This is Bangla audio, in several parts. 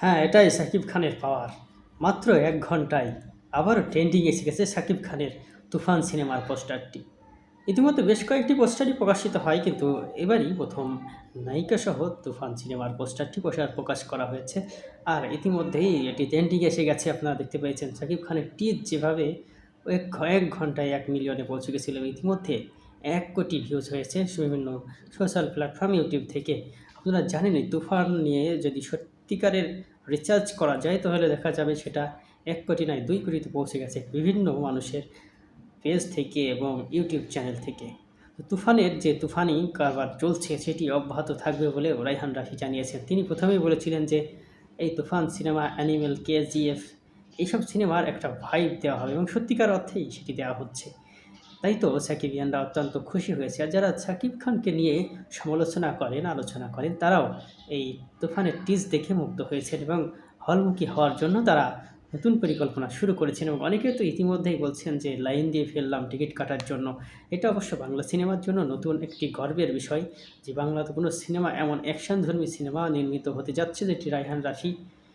হ্যাঁ এটাই সাকিব খানের পাওয়ার মাত্র এক ঘন্টায় আবারও ট্রেন্ডিং এসে গেছে সাকিব খানের তুফান সিনেমার পোস্টারটি ইতিমধ্যে বেশ কয়েকটি পোস্টারই প্রকাশিত হয়, কিন্তু এবারই প্রথম নায়িকা সহ তুফান সিনেমার পোস্টারটি প্রসার প্রকাশ করা হয়েছে। আর ইতিমধ্যেই এটি ট্রেন্ডিং এসে গেছে, আপনারা দেখতে পেয়েছেন। সাকিব খানের টিজ যেভাবে এক এক ঘন্টায় এক মিলিয়নে পৌঁছে গেছিল, ইতিমধ্যে এক কোটি ভিউজ হয়েছে। বিভিন্ন সোশ্যাল প্ল্যাটফর্ম ইউটিউব থেকে আপনারা জানেন এই তুফান নিয়ে যদি সত্যিকারের রিচার্জ করা যায়, তাহলে দেখা যাবে সেটা এক কোটি নয়, দুই কোটিতে পৌঁছে গেছে বিভিন্ন মানুষের পেজ থেকে এবং ইউটিউব চ্যানেল থেকে। তুফানের যে তুফানি কারবার চলছে, সেটি অব্যাহত থাকবে বলে রাইহান রাফি জানিয়েছেন। তিনি প্রথমেই বলেছিলেন যে, এই তুফান সিনেমা অ্যানিমেল কেজিএফ এইসব সিনেমার একটা ভাইব দেওয়া হবে এবং সত্যিকার অর্থেই সেটি দেওয়া হচ্ছে। তাই তো সাকিবিয়ানরা অত্যন্ত খুশি হয়েছে। আর যারা সাকিব খানকে নিয়ে সমালোচনা করেন, আলোচনা করেন, তারাও এই তুফানের টিজ দেখে মুগ্ধ হয়েছেন এবং হলমুখী হওয়ার জন্য তারা নতুন পরিকল্পনা শুরু করেছেন এবং অনেকে তো ইতিমধ্যেই বলছেন যে, লাইন দিয়ে ফেললাম টিকিট কাটার জন্য। এটা অবশ্য বাংলা সিনেমার জন্য নতুন একটি গর্বের বিষয় যে, বাংলাতে কোনো সিনেমা এমন অ্যাকশনধর্মী সিনেমা নির্মিত হতে যাচ্ছে যেটি রায়হান রাফি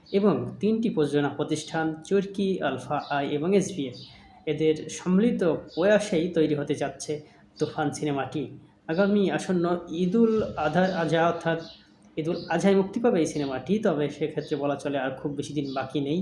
এবং তিনটি প্রযোজনা প্রতিষ্ঠান চরকি, আলফা আই এবং এসবিএফ এদের সম্মিলিত প্রয়াসেই তৈরি হতে যাচ্ছে তুফান সিনেমাটি। আগামী আসন্ন ঈদুল আধা, আজহা অর্থাৎ ঈদুল আজহায় মুক্তি পাবে এই সিনেমাটি, তবে সেক্ষেত্রে বলা চলে আর খুব বেশি দিন বাকি নেই।